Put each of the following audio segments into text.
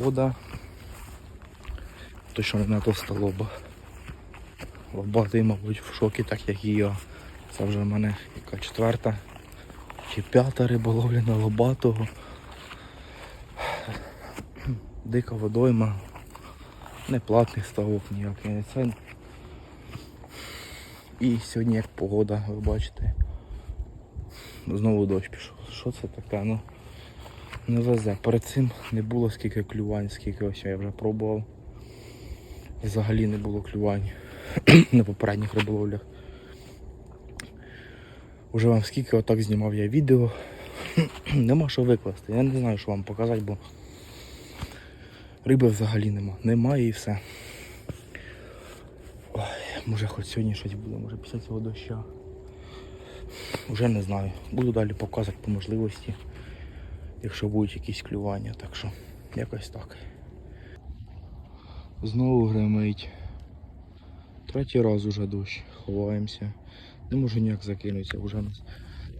погода. Точно не на то лоба. Лобатий, мабуть, в шокі, так як і я. Це вже в мене яка четверта чи п'ята риболовля на лобатого. Дика водойма. Не платних ставок ніякий не це. І сьогодні як погода, ви бачите. Знову дощ пішов. Що це таке? Ну не везе. Перед цим не було скільки клювань, скільки ось я вже пробував. Взагалі не було клювань на попередніх риболовлях. Уже вам скільки отак знімав я відео. нема що викласти. Я не знаю, що вам показати, бо риби взагалі нема. Немає і все. Ой, може хоч сьогодні щось буде, може після цього доща. Уже не знаю. Буду далі показувати по можливості, якщо будуть якісь клювання, так що якось так. Знову гримить. Третій раз уже дощ. Ховаємося. Не можу ніяк закинутися. Вже нас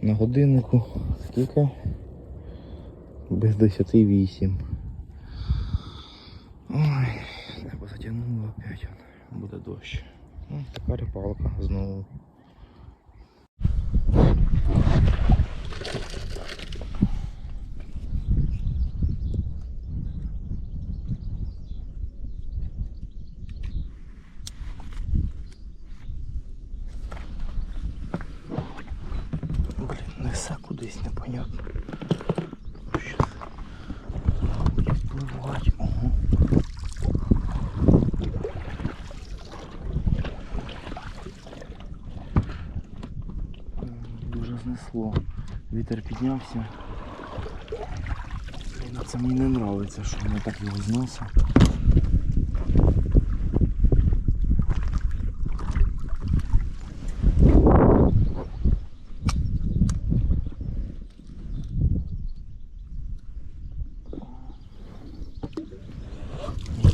на годиннику. Скільки? Без 10 8. Ой, небо затягнуло опять. Буде дощ. Ну, така рибалка знову. Блін, несе кудись непонятно. Щас. Буде впливати. Ого. М, Дуже знесло. Вітер піднявся. Це мені не подобається, що воно так його зносить.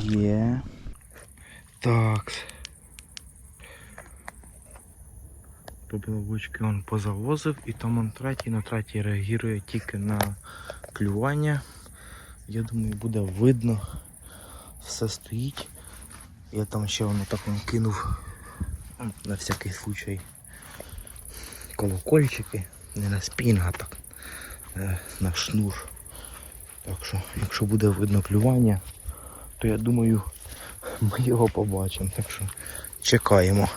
Є. Так. Поплавочки он позавозив і там он третій, на третій реагує тільки на клювання. Я думаю, буде видно. Все стоїть. Я там ще воно так он кинув на всякий случай колокольчики. Не на спінг, а так е, на шнур. Так що, якщо буде видно клювання, то я думаю, ми його побачимо. Так що чекаємо.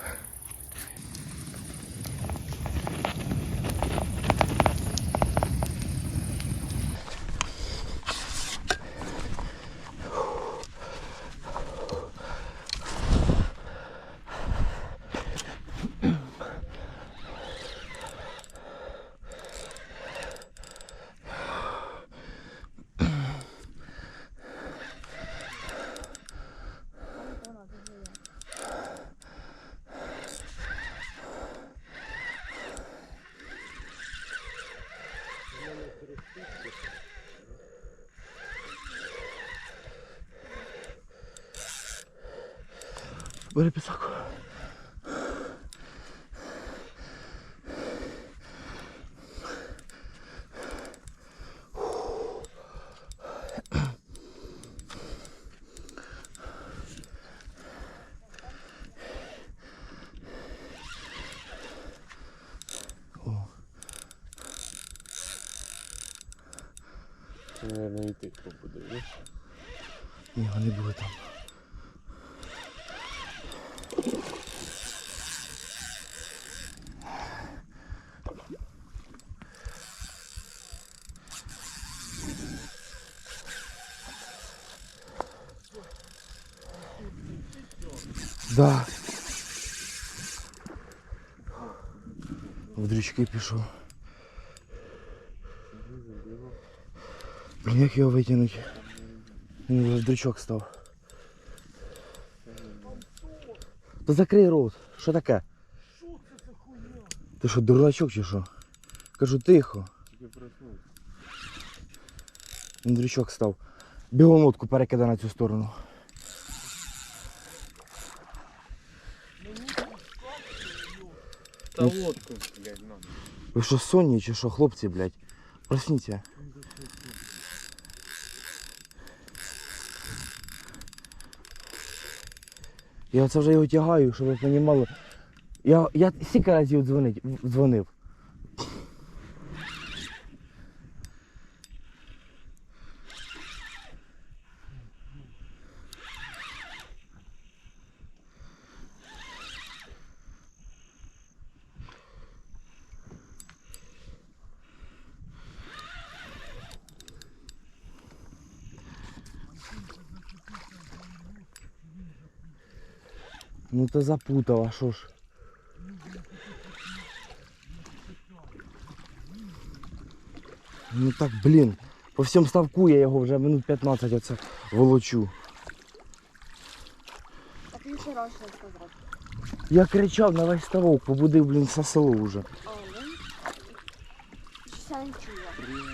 Бери пісок. Наверное, і ти буде, видиш? ні, вони були там. Да. В дрючки пішов. Блін, як його витягнути? Він вже в дрючок став. Та закрий рот. Що таке? Ти що, дурачок чи що? Кажу, тихо. Тільки проснувся. Він дрючок став. Бігом лодку перекидай на цю сторону. та лодку, блядь, нам. Ви що сонні чи що, хлопці, блядь? Просніться. Я це вже його тягаю, щоб ви розуміли. Я я стільки разів дзвонить, дзвонив. Ну то запутав, а що ж? Ну так, блін, по всьому ставку я його вже минут 15 оце волочу. Так він ще раз сказав. Я кричав на весь ставок, побудив, блін, все село вже. А, ну?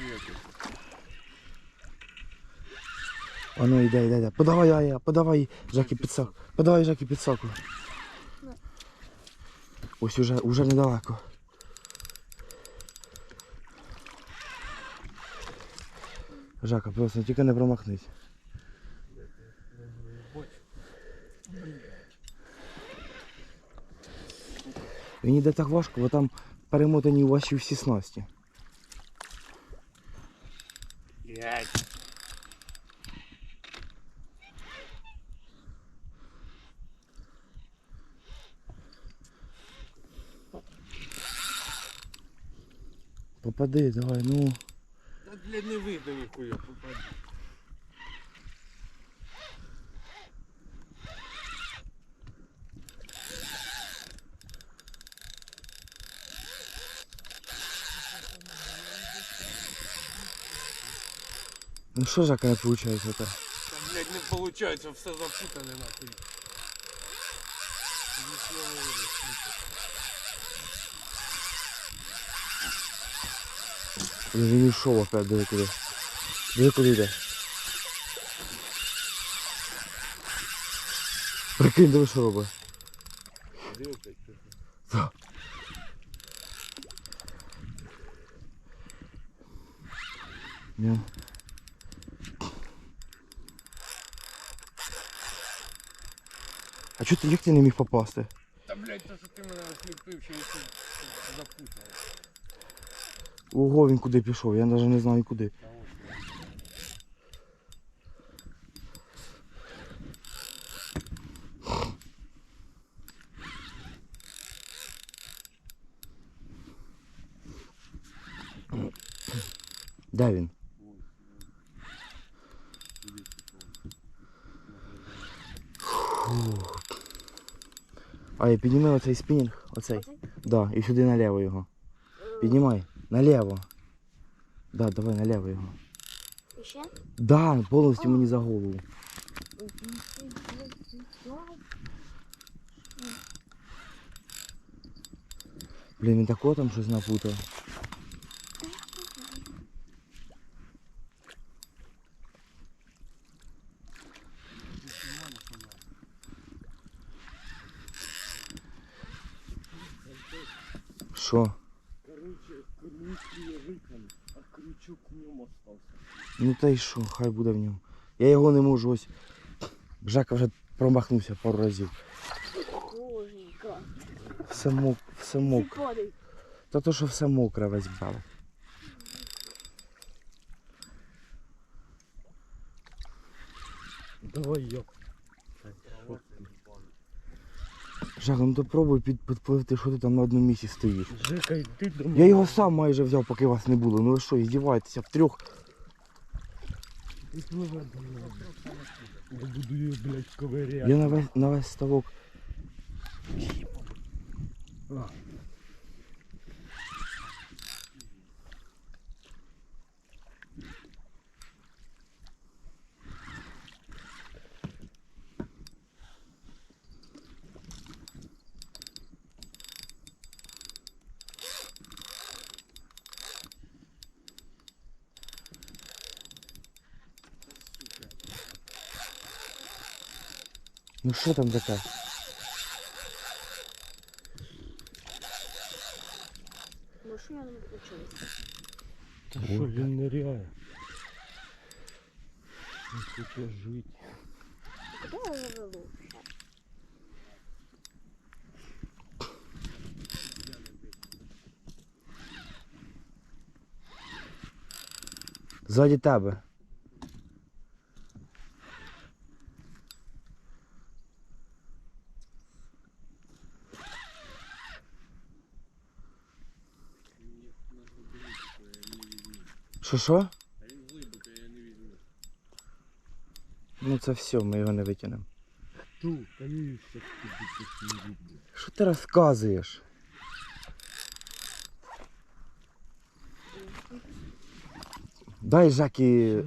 А ну йде, йде, йде. Подавай, я, я, подавай Жаки підсак. Подавай Жаки підсаку. Ось уже, уже недалеко. Жака, просто тільки не промахнись. Він йде так важко, бо там перемотані ваші всі снасті. Блядь. Попади, давай, ну. Та, блядь, не видно попади. Ну що Жака не виходить? Та, блядь, не получается, все запутане нахуй. Нічого не видно. Він йшов опять, диви куди. Диви куди йде. Прикинь, диви, що робить. Дивіться, що Да. Ні. А чого ти, як ти не міг попасти? Та, блядь, то, що ти мене осліпив, ще й тут запутав. Ого, він куди пішов, я навіть не знаю куди. Де він? Фух. А я підніми оцей спінінг, оцей. Оцей? Да, і сюди наліво його. Піднімай, наліво. Да, давай наліво його. І ще? Да, повністю мені за голову. Блін, він такого там щось напутав. Що? Ньому остався. Ну та й що, хай буде в ньому. Я його не можу ось. Жака вже промахнувся пару разів. Боженька. Все мок, все мок. Та то, що все мокре весь брали. Давай я. Жака, ну то пробуй під, підпливти, що ти там на одному місці стоїш. Жека, йди до мене. Я його сам майже взяв, поки вас не було. Ну ви що, іздіваєтеся в трьох. Підпливай до мене. Буду її, блядь, ковиряти. Я на весь, на весь ставок. А. Ну что там такая? Машина не включилася. Та що він неряє? Він хоче жити. Куди. Що що? Він глибоко, я не візьму. Ну це все, ми його не витягнемо. Ту. Що ти розказуєш? Дай Жакі.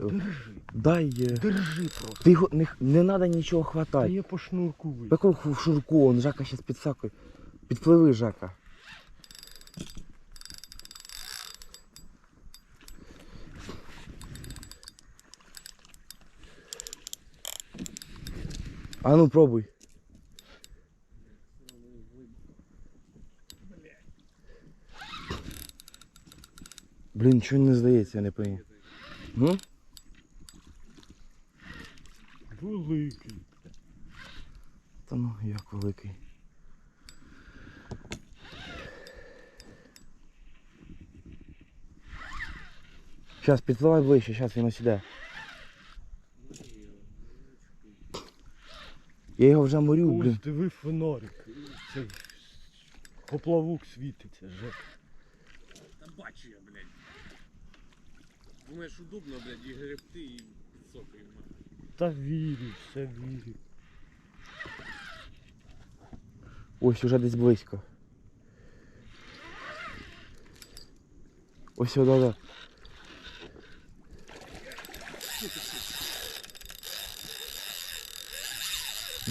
Дай. е, Держи просто. Ти його не, не треба нічого Та хватати. я по шнурку вийду. Якого шурку, он Жака зараз підсакує. Підпливи, Жака. А ну пробуй. Блін, нічого не здається, я не пойму. Ну? Великий. Та ну як великий. Зараз підпливай ближче, зараз він ось Я його вже морю, блін. Ось диви фонарик. Це поплавок світиться, Жек. Та бачу я, блядь. Думаєш, удобно, блядь, і гребти, і підсокою мати. Та вірю, все вірю. Ось уже десь близько. Ось сюди, да.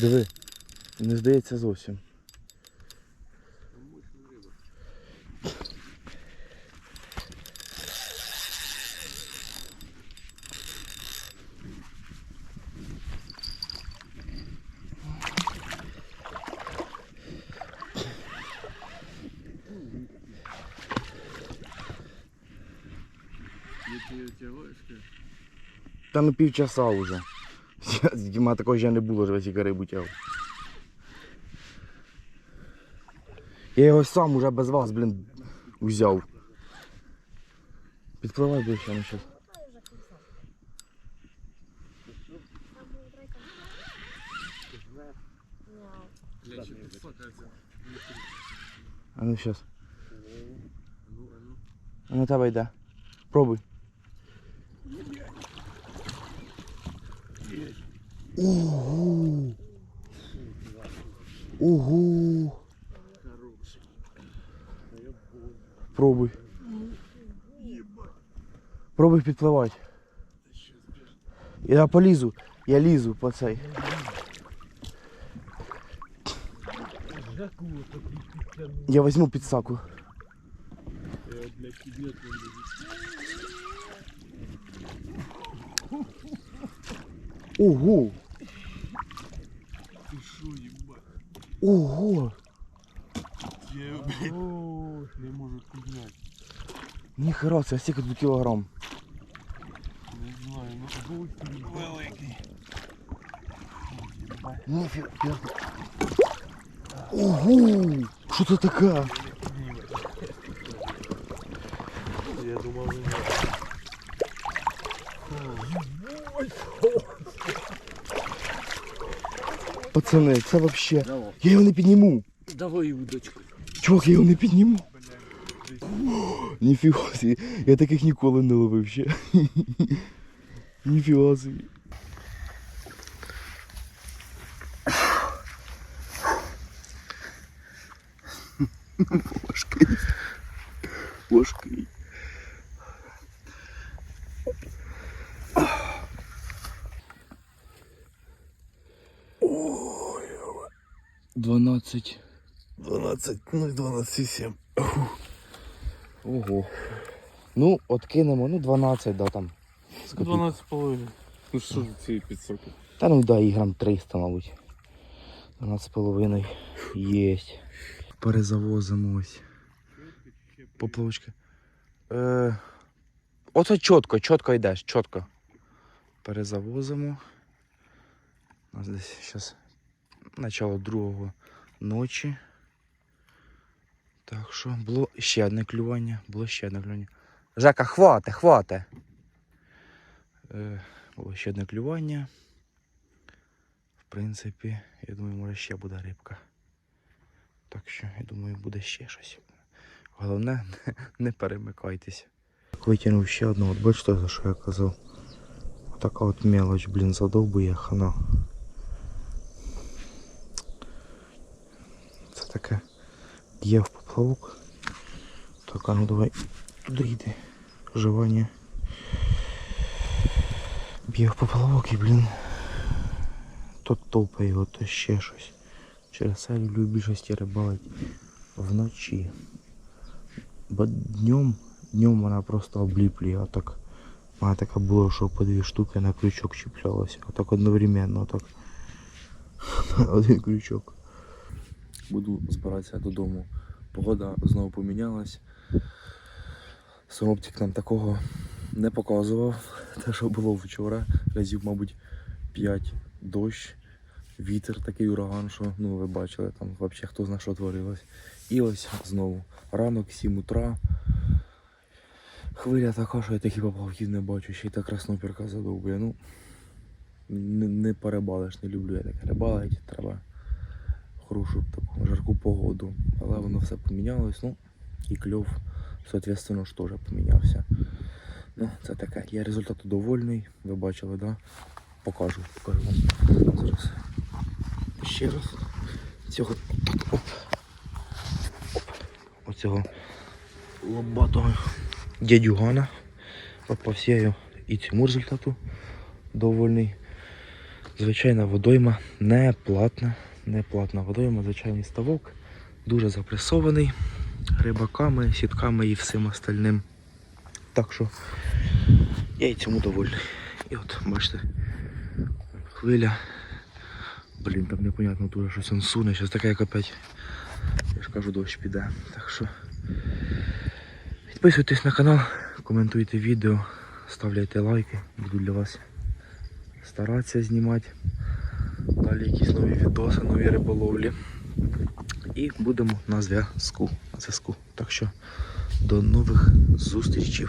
Диви, не здається зовсім. Та ну півчаса вже. У мене такого ще не було, що весь рибу тягав. Я його сам уже без вас, блін, взяв. Підпливай ближче, чи підсокається. А ну ну. А на тебе йде. Пробуй. Ого! Ого! Пробуй. Пробуй підпливати. Я полізу. Я лізу по цей. Я візьму підсаку. Ого! Ого! Я його, блядь, О, не можу підняти. Ніхера, це стільки тут кілограм. Не знаю, ну або ось тобі. великий. Ніфіга. Ого! Що це таке? Я думав, він Пацани, це вообще. Я його не підніму. Давай удочку. Чувак, я його не підніму. Ніфіга собі. Я таких ніколи не ловив ще. Ніфіга собі. Важкий. Важкий. Дванадцять. 12, ну 12,7. Ого. Ну, откинемо, ну 12, да там. з копійк. 12,5. Ну що ж ці підсоки? Та ну да, і грам 300, мабуть. 12,5 єсть. Перезавозимо ось. Поплавочка. Е, оце чітко, чітко йдеш, чітко. Перезавозимо. У нас десь зараз начало другого ночі. Так що було ще одне клювання, було ще одне клювання. Жека, хвате, хвате. Е, було ще одне клювання. В принципі, я думаю, може ще буде рибка. Так що, я думаю, буде ще щось. Головне, не, перемикайтесь. Витягнув ще одну, от бачите, за що я казав. Така от мелоч, блін, задовбує хана. таке є в поплавок. Так, а ну давай туди йди. Жевання. Б'є в поплавок і, блін. То топає його, то ще щось. Через це люблю в більшості рибалить вночі. Бо днем, днем вона просто обліплює, а так. У мене таке було, що по дві штуки на крючок чіплялося. А так одновременно, так. Один крючок. Буду збиратися додому. Погода знову помінялась. Синоптик нам такого не показував. Те, що було вчора, разів, мабуть, 5 дощ, вітер такий ураган, що ну ви бачили, там взагалі хто знає, що творилось. І ось знову ранок, 7 утра. Хвиля така, що я таких поплавків не бачу, ще й та краснопірка задовбує. Ну, не, не перебалиш, не люблю я таке рибалить, треба хорошу таку жарку погоду. Але воно все помінялось, ну і кльов, соответственно, ж теж помінявся. Ну, це таке. Я результату довольний, ви бачили, да? Покажу, покажу вам. Зараз. Ще раз. Цього оп. Оцього лобатого дядюгана. Попався і цьому результату довольний. Звичайна водойма, не платна, не платна водойма, звичайний ставок, дуже запресований рибаками, сітками і всім остальним. Так що я і цьому довольний. І от, бачите, хвиля. Блін, там непонятно дуже щось он суне, щось таке як опять. Я ж кажу, дощ піде. Так що підписуйтесь на канал, коментуйте відео, ставляйте лайки, буду для вас старатися знімати. Далі якісь нові відоси, нові риболовлі. І будемо на зв'язку. На зв'язку. Так що до нових зустрічей.